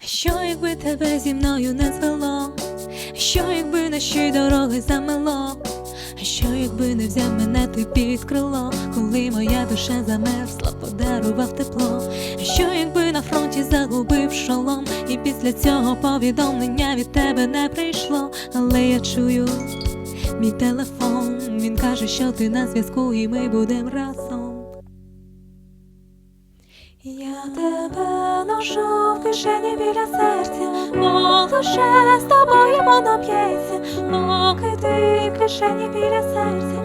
Що якби тебе зі мною не звело? Що якби наші дороги замело? Що якби не взяв мене ти під крило, коли моя душа замерзла, подарував тепло? Що якби на фронті загубив шолом, і після цього повідомлення від тебе не прийшло, але я чую мій телефон, він каже, що ти на зв'язку, і ми будемо разом. Я тебе ношу в кишені біля серця, бо лише з тобою воно б'ється, поки ти в кишені біля серця,